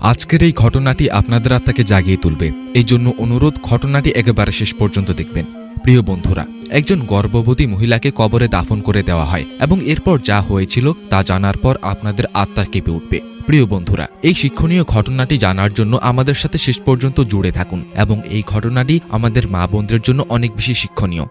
আজকের এই ঘটনাটি আপনাদের আত্মাকে জাগিয়ে তুলবে। এই জন্য অনুরোধ, ঘটনাটি একেবারে শেষ পর্যন্ত দেখবেন। প্রিয় বন্ধুরা, একজন গর্ভবতী মহিলাকে কবরে দাফন করে দেওয়া হয় এবং এরপর যা হয়েছিল তা জানার পর আপনাদের আত্মা কেঁপে উঠবে। প্রিয় বন্ধুরা, এই শিক্ষণীয় ঘটনাটি জানার জন্য আমাদের সাথে শেষ পর্যন্ত জুড়ে থাকুন এবং এই ঘটনাটি আমাদের মা বোনদের জন্য অনেক বেশি শিক্ষণীয়।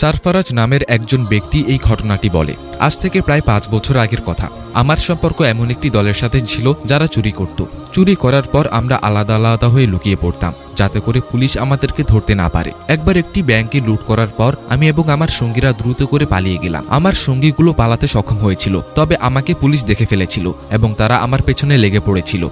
সারফারাজ নামের একজন ব্যক্তি এই ঘটনাটি বলে। আজ থেকে প্রায় পাঁচ বছর আগের কথা। আমার সম্পর্ক এমন একটি দলের সাথে ছিল যারা চুরি করত। চুরি করার পর আমরা আলাদা আলাদা হয়ে লুকিয়ে পড়তাম। যাতে করে পুলিশ আমাদেরকে ধরতে না পারে। একবার একটি ব্যাংকে লুট করার পর আমি এবং আমার সঙ্গীরা দ্রুত করে পালিয়ে গেলাম। আমার সঙ্গীগুলো পালাতে সক্ষম হয়েছিল, তবে আমাকে পুলিশ দেখে ফেলেছিল এবং তারা আমার পেছনে লেগে পড়েছিল।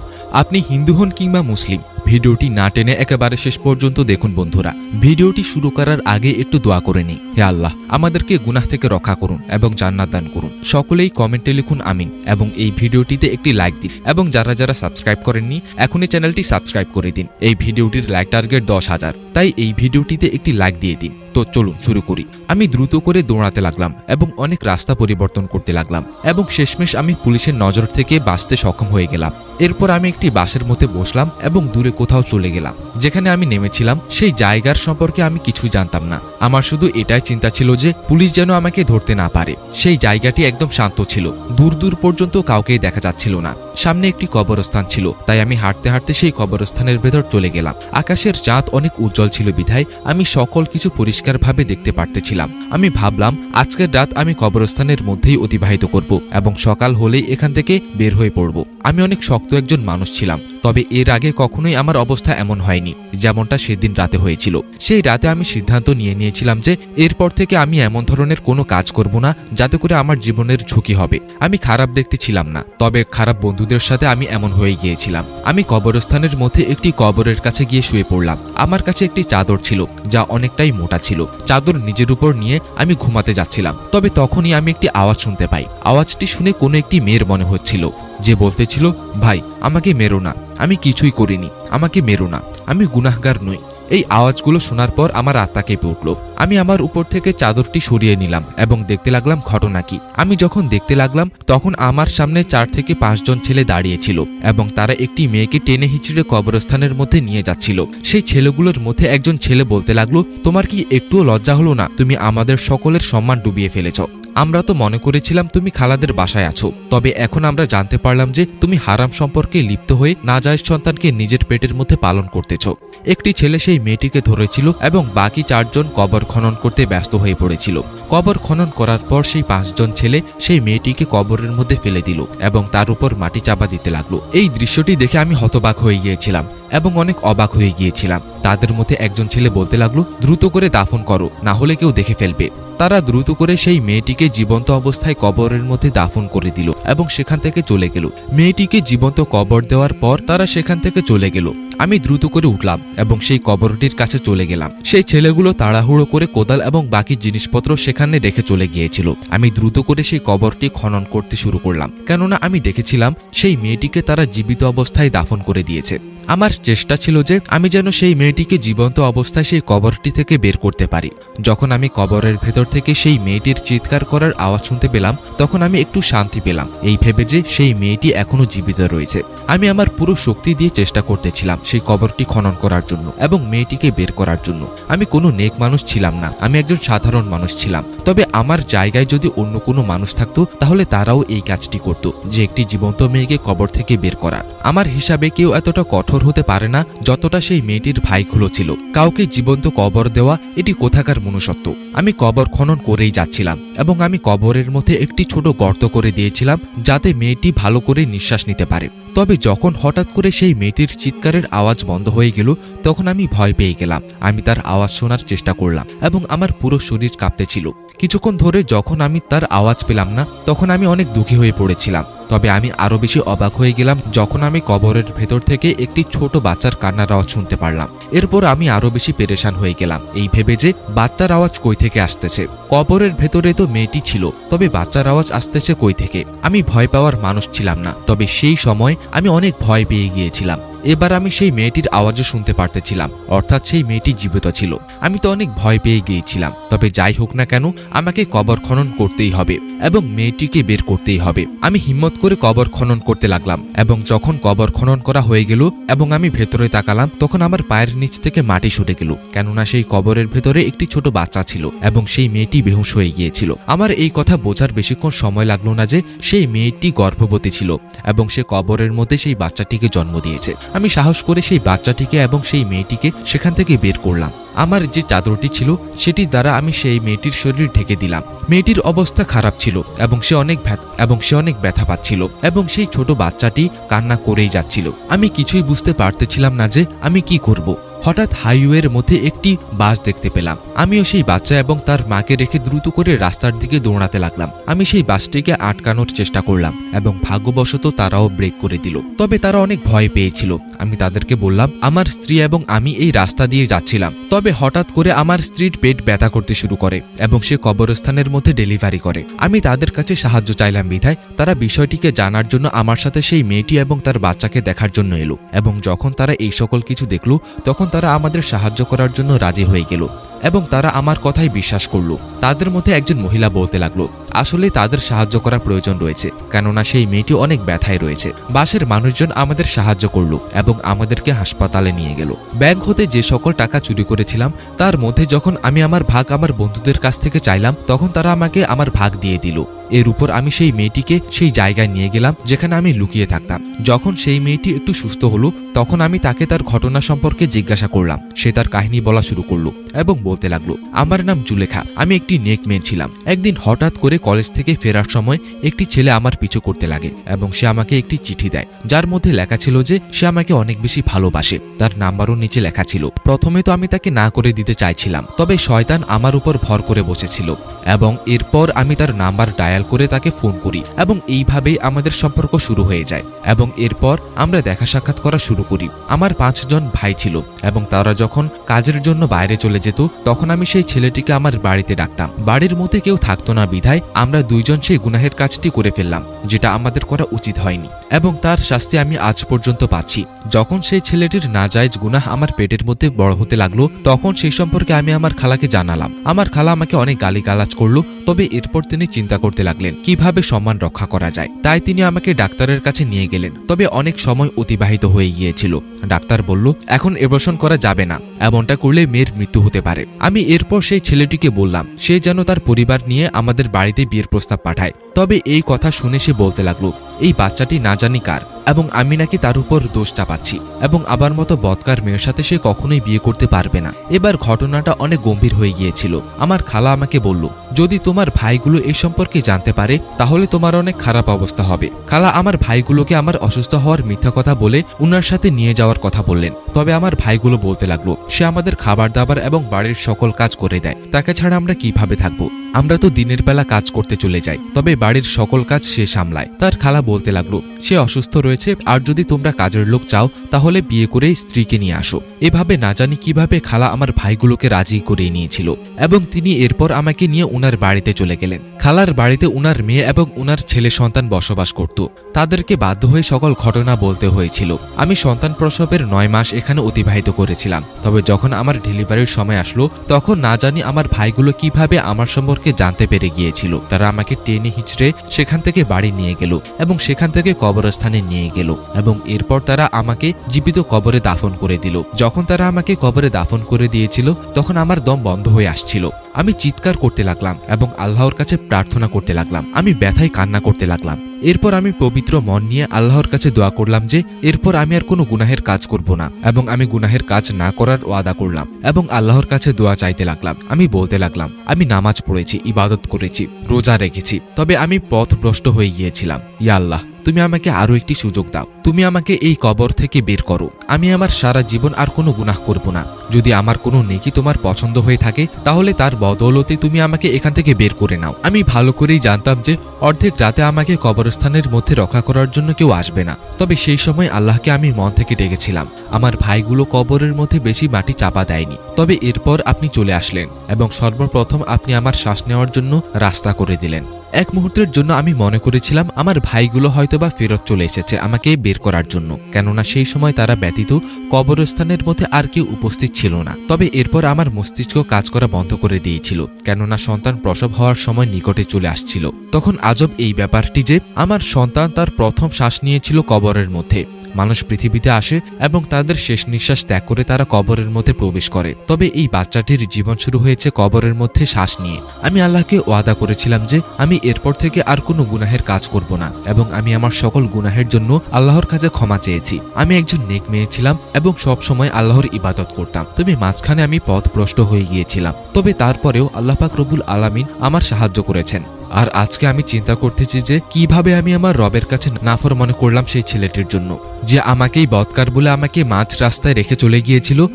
আপনি হিন্দু হন কিংবা মুসলিম, ভিডিওটি না টেনে একেবারে শেষ পর্যন্ত দেখুন বন্ধুরা। ভিডিওটি শুরু করার আগে একটু দোয়া করে নিই হে আল্লাহ, আমাদেরকে গুনাহ থেকে রক্ষা করুন এবং জান্নাত দান করুন। সকলেই কমেন্টে লিখুন আমিন এবং এই ভিডিওটিতে একটি লাইক দিন এবং যারা যারা সাবস্ক্রাইব করেননি, এখনই চ্যানেলটি সাবস্ক্রাইব করে দিন। এই ভিডিওটির লাইক টার্গেট দশ হাজার। তাই এই ভিডিওটিতে একটি লাইক দিয়ে দিন। তো চলুন শুরু করি। আমি দ্রুত করে দৌড়াতে লাগলাম এবং অনেক রাস্তা পরিবর্তন করতে লাগলাম এবং শেষমেশ আমি পুলিশের নজর থেকে বাঁচতে সক্ষম হয়ে গেলাম। এরপর আমি একটি বাসের মধ্যে বসলাম এবং দূরে কোথাও চলে গেলাম, যেখানে আমি নেমেছিলাম। সেই জায়গার সম্পর্কে আমি কিছুই জানতাম না। আমার শুধু এটাই চিন্তা ছিল যে পুলিশ যেন আমাকে ধরতে না পারে। সেই জায়গাটি একদম শান্ত ছিল। দূর দূর পর্যন্ত কাউকেই দেখা যাচ্ছিল না। সামনে একটি কবরস্থান ছিল, তাই আমি হাঁটতে হাঁটতে সেই কবরস্থানের ভেতর চলে গেলাম। আকাশের চাঁদ অনেক উজ্জ্বল ছিল বিধায় আমি সকল কিছু পরিষ্কারভাবে দেখতে পারতেছিলাম। আমি ভাবলাম, আজকের রাত আমি কবরস্থানের মধ্যেই অতিবাহিত করব এবং সকাল হলেই এখান থেকে বের হয়ে পড়ব। আমি অনেক শক্ত একজন মানুষ ছিলাম, তবে এর আগে কখনোই আমার অবস্থা এমন হয়নি, যেমনটা সেদিন রাতে হয়েছিল। সেই রাতে আমি সিদ্ধান্ত নিয়ে নিয়েছিলাম যে, এরপর থেকে আমি এমন ধরনের কোনো কাজ করব না, যাতে করে আমার জীবনের ঝুঁকি হবে। আমি খারাপ দেখতে ছিলাম না, তবে খারাপ বন্ধুদের সাথে আমি এমন হয়ে গিয়েছিলাম। আমি কবরস্থানের মধ্যে একটি কবরের কাছে গিয়ে শুয়ে পড়লাম। আমার কাছে একটি চাদর ছিল, যা অনেকটাই মোটা ছিল। চাদর নিজের উপর নিয়ে আমি ঘুমাতে যাচ্ছিলাম। তবে তখনই আমি একটি আওয়াজ শুনতে পাই। আওয়াজটি শুনে কোনো একটি মেয়ের মনে হচ্ছিল। যে বলতেছিল, ভাই, আমাকে মেরো না। আমি কিছুই করিনি। আমাকে মেরো না। আমি গুনাহগার নই। এই আওয়াজগুলো শোনার পর আমার আত্মা কেঁপে উঠল। আমি আমার উপর থেকে চাদরটি সরিয়ে নিলাম এবং দেখতে লাগলাম ঘটনা কি। আমি যখন দেখতে লাগলাম, তখন আমার সামনে চার থেকে পাঁচজন ছেলে দাঁড়িয়েছিল এবং তারা একটি মেয়েকে টেনে হিচড়ে কবরস্থানের মধ্যে নিয়ে যাচ্ছিল। সেই ছেলেগুলোর মধ্যে একজন ছেলে বলতে লাগল, তোমার কি একটুও লজ্জা হলো না? তুমি আমাদের সকলের সম্মান ডুবিয়ে ফেলেছ। আমরা তো মনে করেছিলাম তুমি খালাদের বাসায় আছো, তবে এখন আমরা জানতে পারলাম যে তুমি হারাম সম্পর্কে লিপ্ত হয়ে নাজায়জ সন্তানকে নিজের পেটের মধ্যে পালন করতেছ। একটি ছেলে সেই মেয়েটিকে ধরেছিল এবং বাকি চারজন কবর খনন করতে ব্যস্ত হয়ে পড়েছিল। কবর খনন করার পর সেই পাঁচজন ছেলে সেই মেয়েটিকে কবরের মধ্যে ফেলে দিল এবং তার উপর মাটি চাপা দিতে লাগল। এই দৃশ্যটি দেখে আমি হতবাক হয়ে গিয়েছিলাম এবং অনেক অবাক হয়ে গিয়েছিলাম। তাদের মধ্যে একজন ছেলে বলতে লাগল, দ্রুত করে দাফন করো, না হলে কেউ দেখে ফেলবে। তারা দ্রুত করে সেই মেয়েটিকে জীবন্ত অবস্থায় কবরের মধ্যে দাফন করে দিল এবং সেখান থেকে চলে গেল। মেয়েটিকে জীবন্ত কবর দেওয়ার পর তারা সেখান থেকে চলে গেল। আমি দ্রুত করে উঠলাম এবং সেই কবরটির কাছে চলে গেলাম। সেই ছেলেগুলো তাড়াহুড়ো করে কোদাল এবং বাকি জিনিসপত্র সেখানে রেখে চলে গিয়েছিল। আমি দ্রুত করে সেই কবরটি খনন করতে শুরু করলাম। কেননা আমি দেখেছিলাম সেই মেয়েটিকে তারা জীবিত অবস্থায় দাফন করে দিয়েছে। আমার চেষ্টা ছিল যে আমি যেন সেই মেয়েটিকে জীবন্ত অবস্থায় সেই কবরটি থেকে বের করতে পারি। যখন আমি কবরের ভেতর থেকে সেই মেয়েটির চিৎকার করার আওয়াজ শুনতে পেলাম, তখন আমি একটু শান্তি পেলাম। এই ভেবে যে সেই মেয়েটি এখনও জীবিত রয়েছে। আমি আমার পুরো শক্তি দিয়ে চেষ্টা করতেছিলাম। সেই কবরটি খনন করার জন্য এবং মেয়েটিকে বের করার জন্য। আমি কোনো নেক মানুষ ছিলাম না, আমি একজন সাধারণ মানুষ ছিলাম। তবে আমার জায়গায় যদি অন্য কোনো মানুষ থাকতো, তাহলে তারাও এই কাজটি করত, যে একটি জীবন্ত মেয়েকে কবর থেকে বের করার আমার হিসাবে কেউ এতটা কঠোর হতে পারে না, যতটা সেই মেয়েটির ভাইগুলো ছিল। কাউকে জীবন্ত কবর দেওয়া, এটি কোথাকার মনুষ্যত্ব? আমি কবর খনন করেই যাচ্ছিলাম, এবং আমি কবরের মধ্যে একটি ছোট গর্ত করে দিয়েছিলাম, যাতে মেয়েটি ভালো করে নিঃশ্বাস নিতে পারে। তবে যখন হঠাৎ করে সেই মেয়েটির চিৎকারের আওয়াজ বন্ধ হয়ে গেল, তখন আমি ভয় পেয়ে গেলাম। আমি তার আওয়াজ শোনার চেষ্টা করলাম এবং আমার পুরো শরীর কাঁপতেছিল কিছুক্ষণ ধরে যখন আমি তার আওয়াজ পেলাম না, তখন আমি অনেক দুঃখী হয়ে পড়েছিলাম। তবে আমি আরও বেশি অবাক হয়ে গেলাম যখন আমি কবরের ভেতর থেকে একটি ছোট বাচ্চার কান্নার আওয়াজ শুনতে পারলাম। এরপর আমি আরও বেশি পেরেশান হয়ে গেলাম। এই ভেবে যে বাচ্চার আওয়াজ কই থেকে আসতেছে? কবরের ভেতরে তো মেয়েটি ছিল, তবে বাচ্চার আওয়াজ আসতেছে কই থেকে? আমি ভয় পাওয়ার মানুষ ছিলাম না, তবে সেই সময় আমি অনেক ভয় পেয়ে গিয়েছিলাম। এবার আমি সেই মেয়েটির আওয়াজও শুনতে পারতেছিলাম, অর্থাৎ সেই মেয়েটি জীবিত ছিল। আমি তো অনেক ভয় পেয়ে গিয়েছিলাম, তবে যাই হোক না কেন, আমাকে কবর খনন করতেই হবে এবং মেয়েটিকে বের করতেই হবে। আমি হিম্মত করে কবর খনন করতে লাগলাম এবং যখন কবর খনন করা হয়ে গেল এবং আমি ভেতরে তাকালাম, তখন আমার পায়ের নিচ থেকে মাটি সরে গেল, কেননা সেই কবরের ভেতরে একটি ছোট বাচ্চা ছিল এবং সেই মেয়েটি বেহুশ হয়ে গিয়েছিল। আমার এই কথা বোঝার বেশিক্ষণ সময় লাগল না যে সেই মেয়েটি গর্ভবতী ছিল এবং সে কবরের মধ্যে সেই বাচ্চাটিকে জন্ম দিয়েছে। আমি সাহস করে সেই বাচ্চাটিকে এবং সেই মেয়েটিকে সেখান থেকে বের করলাম। আমার যে চাদরটি ছিল সেটি দ্বারা আমি সেই মেয়েটির শরীর ঢেকে দিলাম। মেয়েটির অবস্থা খারাপ ছিল এবং সে অনেক এবং সে অনেক ব্যথা পাচ্ছিল এবং সেই ছোট বাচ্চাটি কান্না করেই যাচ্ছিল। আমি কিছুই বুঝতে পারতেছিলাম না যে আমি কি করব। হঠাৎ হাইওয়ের মধ্যে একটি বাস দেখতে পেলাম। আমিও সেই বাচ্চা এবং তার মাকে রেখে দ্রুত করে রাস্তার দিকে দৌড়াতে লাগলাম। আমি সেই বাসটিকে আটকানোর চেষ্টা করলাম এবং ভাগ্যবশত তারাও ব্রেক করে দিল। তবে তারা অনেক ভয় পেয়েছিল। আমি তাদেরকে বললাম, আমার স্ত্রী এবং আমি এই রাস্তা দিয়ে যাচ্ছিলাম। তবে হঠাৎ করে আমার স্ত্রীর পেট ব্যথা করতে শুরু করে এবং সে কবরস্থানের মধ্যে ডেলিভারি করে। আমি তাদের কাছে সাহায্য চাইলাম বিধায় তারা বিষয়টিকে জানার জন্য আমার সাথে সেই মেয়েটি এবং তার বাচ্চাকে দেখার জন্য এলো এবং যখন তারা এই সকল কিছু দেখল, তখন তারা আমাদের সাহায্য করার জন্য রাজি হয়ে গেল। এবং তারা আমার কথাই বিশ্বাস করল। তাদের মধ্যে একজন মহিলা বলতে লাগল, আসলে তাদের সাহায্য করার প্রয়োজন রয়েছে, কেননা সেই মেয়েটি অনেক ব্যথায় রয়েছে। বাসের মানুষজন আমাদের সাহায্য করল এবং আমাদেরকে হাসপাতালে নিয়ে গেল। ব্যাংক হতে যে সকল টাকা চুরি করেছিলাম, তার মধ্যে যখন আমি আমার ভাগ আমার বন্ধুদের কাছ থেকে চাইলাম, তখন তারা আমাকে আমার ভাগ দিয়ে দিল। এর উপর আমি সেই মেয়েটিকে সেই জায়গায় নিয়ে গেলাম, যেখানে আমি লুকিয়ে থাকতাম। যখন সেই মেয়েটি একটু সুস্থ হলো, তখন আমি তাকে তার ঘটনা সম্পর্কে জিজ্ঞাসা করলাম। সে তার কাহিনী বলা শুরু করল এবং বলতে লাগল, আমার নাম জুলেখা, আমি একটি নেক মেয়ে ছিলাম। একদিন হঠাৎ করে কলেজ থেকে ফেরার সময় একটি ছেলে আমার পিছু করতে লাগে এবং সে আমাকে একটি চিঠি দেয়। যার মধ্যে লেখা ছিল যে, সে আমাকে অনেক বেশি ভালোবাসে। তার নাম্বারও নিচে লেখা ছিল। প্রথমে তো আমি তাকে না করে দিতে চাইছিলাম, তবে শয়তান আমার উপর ভর করে বসেছিল এবং এরপর আমি তার নাম্বার ডায়াল করে তাকে ফোন করি এবং এইভাবেই আমাদের সম্পর্ক শুরু হয়ে যায় এবং এরপর আমরা দেখা সাক্ষাৎ করা শুরু করি। আমার পাঁচজন ভাই ছিল এবং তারা যখন কাজের জন্য বাইরে চলে যেত তখন আমি সেই ছেলেটিকে আমার বাড়িতে ডাকতাম। বাড়ির মধ্যে কেউ থাকতো না বিধায় আমরা দুইজন সেই গুনাহের কাজটি করে ফেললাম, যেটা আমাদের করা উচিত হয়নি। এবং তার শাস্তি আমি আজ পর্যন্ত পাচ্ছি। যখন সেই ছেলেটির নাজায়জ গুনাহ আমার পেটের মধ্যে বড় হতে লাগল, তখন সেই সম্পর্কে আমি আমার খালাকে জানালাম। আমার খালা আমাকে অনেক গালিগালাজ করল, তবে এরপর তিনি চিন্তা করতে লাগলেন, কীভাবে সম্মান রক্ষা করা যায়? তাই তিনি আমাকে ডাক্তারের কাছে নিয়ে গেলেন, তবে অনেক সময় অতিবাহিত হয়ে গিয়েছিল। ডাক্তার বলল, এখন এবসন করা যাবে না, এমনটা করলে মেয়ের মৃত্যু হতে পারে। আমি এরপর সেই ছেলেটিকে বললাম, সে যেন তার পরিবার নিয়ে আমাদের বাড়িতে বিয়ের প্রস্তাব পাঠায়। তবে এই কথা শুনে সে বলতে লাগল এই বাচ্চাটি না জানি কার, এবং আমি নাকি তার উপর দোষ চাপাচ্ছি, এবং আবার মতো বৎকার মেয়ের সাথে সে কখনোই বিয়ে করতে পারবে না। এবার ঘটনাটা অনেক গম্ভীর হয়ে গিয়েছিল। আমার খালা আমাকে বলল, যদি তোমার ভাইগুলো এই সম্পর্কে জানতে পারে, তাহলে তোমার অনেক খারাপ অবস্থা হবে। খালা আমার ভাইগুলোকে আমার অসুস্থ হওয়ার মিথ্যা কথা বলে উনার সাথে নিয়ে যাওয়ার কথা বললেন। তবে আমার ভাইগুলো বলতে লাগল, সে আমাদের খাবার দাবার এবং বাড়ির সকল কাজ করে দেয়। তাকে ছাড়া আমরা কীভাবে থাকব? আমরা তো দিনের বেলা কাজ করতে চলে যাই, তবে বাড়ির সকল কাজ সে সামলায়। তার খালা বলতে লাগল, সে অসুস্থ রয়েছে, আর যদি তোমরা কাজের লোক চাও, তাহলে বিয়ে করে স্ত্রীকে নিয়ে আসো। এভাবে না জানি কীভাবে খালা আমার ভাইগুলোকে রাজি করে নিয়েছিল এবং তিনি এরপর আমাকে নিয়ে উনার বাড়িতে চলে গেলেন। খালার বাড়িতে উনার মেয়ে এবং উনার ছেলে সন্তান বসবাস করত। তাদেরকে বাধ্য হয়ে সকল ঘটনা বলতে হয়েছিল। আমি সন্তান প্রসবের নয় মাস এখানে অতিবাহিত করেছিলাম। তবে যখন আমার ডেলিভারির সময় আসলো, তখন না জানি আমার ভাইগুলো কীভাবে আমার সম্পর্কে জানতে পেরে গিয়েছিল। তারা আমাকে টেনে হিচড়ে সেখান থেকে বাড়ি নিয়ে গেল এবং সেখান থেকে কবরস্থানে নিয়ে গেল এবং এরপর তারা আমাকে জীবিত কবরে দাফন করে দিল। যখন তারা আমাকে কবরে দাফন করে দিয়েছিল, তখন আমার দম বন্ধ হয়ে আসছিল। আমি চিৎকার করতে লাগলাম এবং আল্লাহর কাছে প্রার্থনা করতে লাগলাম। আমি ব্যথায় কান্না করতে লাগলাম। এরপর আমি পবিত্র মন নিয়ে আল্লাহর কাছে দোয়া করলাম যে, এরপর আমি আর কোনো গুনাহের কাজ করব না এবং আমি গুনাহের কাজ না করার ওয়াদা করলাম এবং আল্লাহর কাছে দোয়া চাইতে লাগলাম। আমি বলতে লাগলাম, আমি নামাজ পড়েছি, ইবাদত করেছি, রোজা রেখেছি, তবে আমি পথ ভ্রষ্ট হয়ে গিয়েছিলাম। ইয়া আল্লাহ। তুমি আমাকে আরও একটি সুযোগ দাও। তুমি আমাকে এই কবর থেকে বের করো। আমি আমার সারা জীবন আর কোনো গুনাহ করব না। যদি আমার কোনো নেকি তোমার পছন্দ হয়ে থাকে, তাহলে তার বদৌলতে তুমি আমাকে এখান থেকে বের করে নাও। আমি ভালো করেই জানতাম যে অর্ধেক রাতে আমাকে কবরস্থানের মধ্যে রক্ষা করার জন্য কেউ আসবে না। তবে সেই সময় আল্লাহকে আমি মন থেকে ডেকেছিলাম। আমার ভাইগুলো কবরের মধ্যে বেশি মাটি চাপা দেয়নি। তবে এরপর আপনি চলে আসলেন এবং সর্বপ্রথম আপনি আমার শ্বাস নেওয়ার জন্য রাস্তা করে দিলেন। এক মুহূর্তের জন্য আমি মনে করেছিলাম আমার ভাইগুলো হয়তোবা ফেরত চলে এসেছে আমাকে বের করার জন্য। কেননা সেই সময় তারা ব্যতীত কবরস্থানের মধ্যে আর কেউ উপস্থিত ছিল না। তবে এরপর আমার মস্তিষ্ক কাজ করা বন্ধ করে দিয়েছিল, কেননা সন্তান প্রসব হওয়ার সময় নিকটে চলে আসছিল। তখন আজব এই ব্যাপারটি যে, আমার সন্তান তার প্রথম শ্বাস নিয়েছিল কবরের মধ্যে। মানুষ পৃথিবীতে আসে এবং তাদের শেষ নিঃশ্বাস ত্যাগ করে তারা কবরের মধ্যে প্রবেশ করে। তবে এই বাচ্চাটির জীবন শুরু হয়েছে কবরের মধ্যে শ্বাস নিয়ে। আমি আল্লাহকে ওয়াদা করেছিলাম যে আমি এরপর থেকে আর কোনো গুনাহের কাজ করব না এবং আমি আমার সকল গুনাহের জন্য আল্লাহর কাছে ক্ষমা চেয়েছি। আমি একজন নেক মেয়ে ছিলাম এবং সব সময় আল্লাহর ইবাদত করতাম। তবে মাঝখানে আমি পথভ্রষ্ট হয়ে গিয়েছিলাম। তবে তারপরেও আল্লাহ পাক রবুল আলামিন আমার সাহায্য করেছেন। আর আজকে আমি চিন্তা করতেছি যে কীভাবে আমি আমার রবের কাছে নাফর মনে করলাম সেই ছেলেটির জন্য, যে আমাকেই বৎকার বলে আমাকে মাঝ রাস্তায় রেখে চলে গিয়েছিল,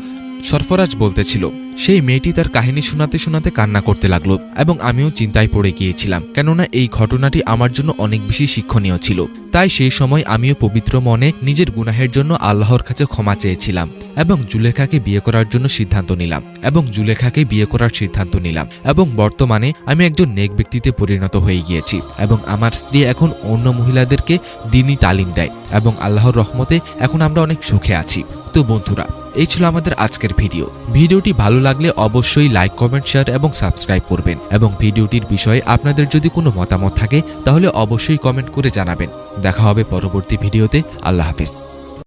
সরফরাজ বলতেছিল সেই মেয়েটি তার কাহিনী শোনাতে শোনাতে কান্না করতে লাগল এবং আমিও চিন্তায় পড়ে গিয়েছিলাম, কেননা এই ঘটনাটি আমার জন্য অনেক বেশি শিক্ষণীয় ছিল। তাই সেই সময় আমিও পবিত্র মনে নিজের গুনাহের জন্য আল্লাহর কাছে ক্ষমা চেয়েছিলাম এবং জুলেখাকে বিয়ে করার জন্য সিদ্ধান্ত নিলাম এবং জুলেখাকে বিয়ে করার সিদ্ধান্ত নিলাম এবং বর্তমানে আমি একজন নেক ব্যক্তিতে পরিণত হয়ে গিয়েছি এবং আমার স্ত্রী এখন অন্য মহিলাদেরকে দিনই তালিম দেয় এবং আল্লাহর রহমতে এখন আমরা অনেক সুখে আছি। তো বন্ধুরা, এই ছিল আমাদের আজকের ভিডিও। ভিডিওটি ভালো লাগলে অবশ্যই লাইক কমেন্ট শেয়ার এবং সাবস্ক্রাইব করবেন। এবং ভিডিওটির বিষয়ে আপনাদের যদি কোনো মতামত থাকে, তাহলে অবশ্যই কমেন্ট করে জানাবেন। দেখা হবে পরবর্তী ভিডিওতে। আল্লাহ হাফিজ।